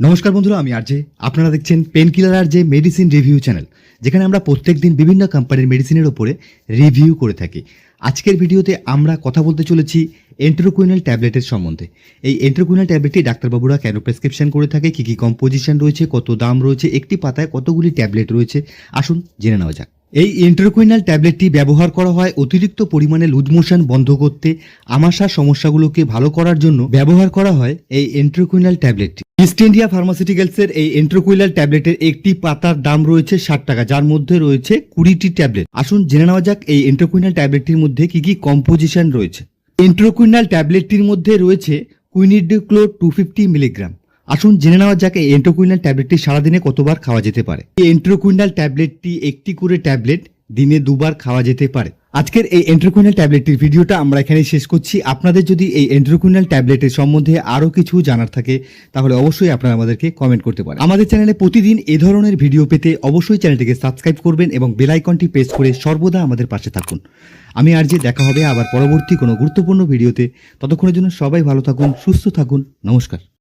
নমস্কার বন্ধুরা, আমি আরজে। আপনারা দেখছেন পেন কিলার আর যে মেডিসিন রিভিউ চ্যানেল যেখানে আমরা প্রত্যেক দিন বিভিন্ন কোম্পানির মেডিসিনের ওপরে রিভিউ করে থাকি। আজকের ভিডিওতে আমরা কথা বলতে চলেছি এন্ট্রোকুইনাল ট্যাবলেটের সম্বন্ধে। এই এন্ট্রোকুইনাল ট্যাবলেটটি ডাক্তারবাবুরা কেন প্রেসক্রিপশন করে থাকে, কী কী কম্পোজিশন রয়েছে, কত দাম রয়েছে, একটি পাতায় কতগুলি ট্যাবলেট রয়েছে, আসুন জেনে নেওয়া যাক। এই ইন্টারকুইনাল ট্যাবলেটটি ব্যবহার করা হয় অতিরিক্ত পরিমাণে লুজ মোশন বন্ধ করতে আমাশার সমস্যাগুলোকে ভালো করার জন্য ব্যবহার করা হয় এই এন্ট্রোকুইনাল ট্যাবলেটটি ইস্ট ইন্ডিয়া ফার্মাসিউটিক্যালসের এই এন্ট্রোকুইনাল ট্যাবলেটের একটি পাতার দাম রয়েছে ষাট টাকা, যার মধ্যে রয়েছে কুড়িটি ট্যাবলেট। আসুন জেনে নেওয়া যাক এই এন্ট্রোকুইনাল ট্যাবলেটটির মধ্যে কি কি কম্পোজিশন রয়েছে। এন্ট্রোকুইনাল ট্যাবলেটটির মধ্যে রয়েছে কুইনিডিক্লো টু ফিফটি মিলিগ্রাম। আসুন জেনে নেওয়া যাক এই এন্ট্রোকুইনাল ট্যাবলেটটি সারাদিনে কতবার খাওয়া যেতে পারে। এই এন্ট্রোকুইনাল ট্যাবলেটটি একটি করে ট্যাবলেট দিনে দুবার খাওয়া যেতে পারে। আজকের এই এন্ট্রোকুইনাল ট্যাবলেটটির ভিডিওটা আমরা এখানে শেষ করছি। আপনাদের যদি এই এন্ট্রোকুইনাল ট্যাবলেটের সম্বন্ধে আরও কিছু জানার থাকে, তাহলে অবশ্যই আপনারা আমাদেরকে কমেন্ট করতে পারেন। আমাদের চ্যানেলে প্রতিদিন এ ধরনের ভিডিও পেতে অবশ্যই চ্যানেলটিকে সাবস্ক্রাইব করবেন এবং বেলাইকনটি প্রেস করে সর্বদা আমাদের পাশে থাকুন। আমি আর যে দেখা হবে আবার পরবর্তী কোনো গুরুত্বপূর্ণ ভিডিওতে, ততক্ষণের জন্য সবাই ভালো থাকুন, সুস্থ থাকুন, নমস্কার।